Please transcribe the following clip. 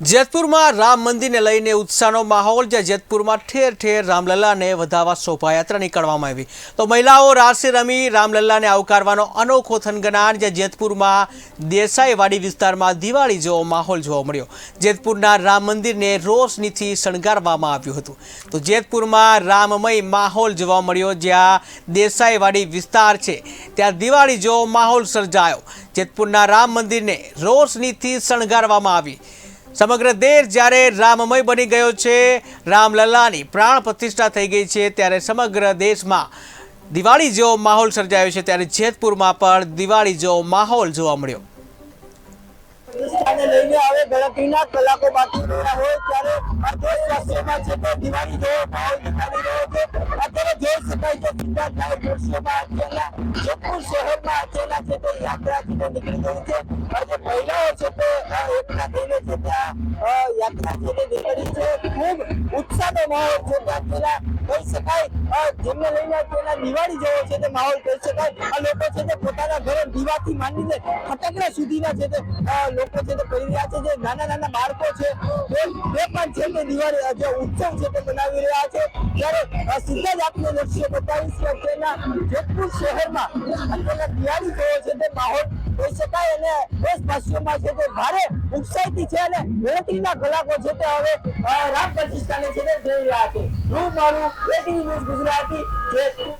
જેતપુરમાં રામ મંદિરને લઈને ઉત્સાહનો માહોલ, જ્યાં જેતપુરમાં ઠેર ઠેર રામલલ્લાને વધાવવા શોભાયાત્રા નીકળવામાં આવી. તો મહિલાઓ રાસે રમી રામલલ્લાને આવકારવાનો અનોખો થનગનાટ, જ્યાં જેતપુરમાં દેસાઈવાડી વિસ્તારમાં દિવાળી જેવો માહોલ જોવા મળ્યો. જેતપુરના રામ મંદિરને રોશનીથી શણગારવામાં આવ્યું હતું. તો જેતપુરમાં રામમય માહોલ જોવા મળ્યો, જ્યાં દેસાઈવાડી વિસ્તાર છે, ત્યાં દિવાળી જેવો માહોલ સર્જાયો. જેતપુરના રામ મંદિરને રોશનીથી શણગારવામાં આવી. સમગ્ર દેશ જ્યારે રામમય બની ગયો છે, રામલલ્લાની પ્રાણ પ્રતિષ્ઠા થઈ ગઈ છે, ત્યારે સમગ્ર દેશમાં દિવાળી જેવો માહોલ સર્જાયો છે, ત્યારે જેતપુરમાં પણ દિવાળી જેવો માહોલ જોવા મળ્યો. લઈને હવે ગણતરીના કલાકો બાકી રહ્યા હોય, ત્યારે આ દેશ વાસીઓમાં છે તે દિવાળી જેવો માહોલ દેખાડી રહ્યો છે. અત્યારે જોઈ શકાય છે સિદ્ધાર્થના દ્રશ્યોમાં અત્યારના જેતપુર શહેરમાં અત્યારના છે તે યાત્રા છે તે નીકળી ગઈ છે અને જે મહિલાઓ છે. નાના નાના બાળકો છે તે પણ જે ઉત્સવ છે તે બનાવી રહ્યા છે ત્યારે સીધા જ આપને દ્રશ્યો બતાવીશ કે અત્યારના જેતપુર શહેરમાં દિવાળી જેવો છે તે માહોલ કહી શકાય અને દેશવાસીઓમાં છે તે ભારે ઉત્સાહિત છે અને ગણતરીના કલાકો છે તે હવે રામ પ્રતિષ્ઠાને છે તે જઈ રહ્યા છે. હું મારું એટીવી ન્યૂઝ ગુજરાતી જેતપુર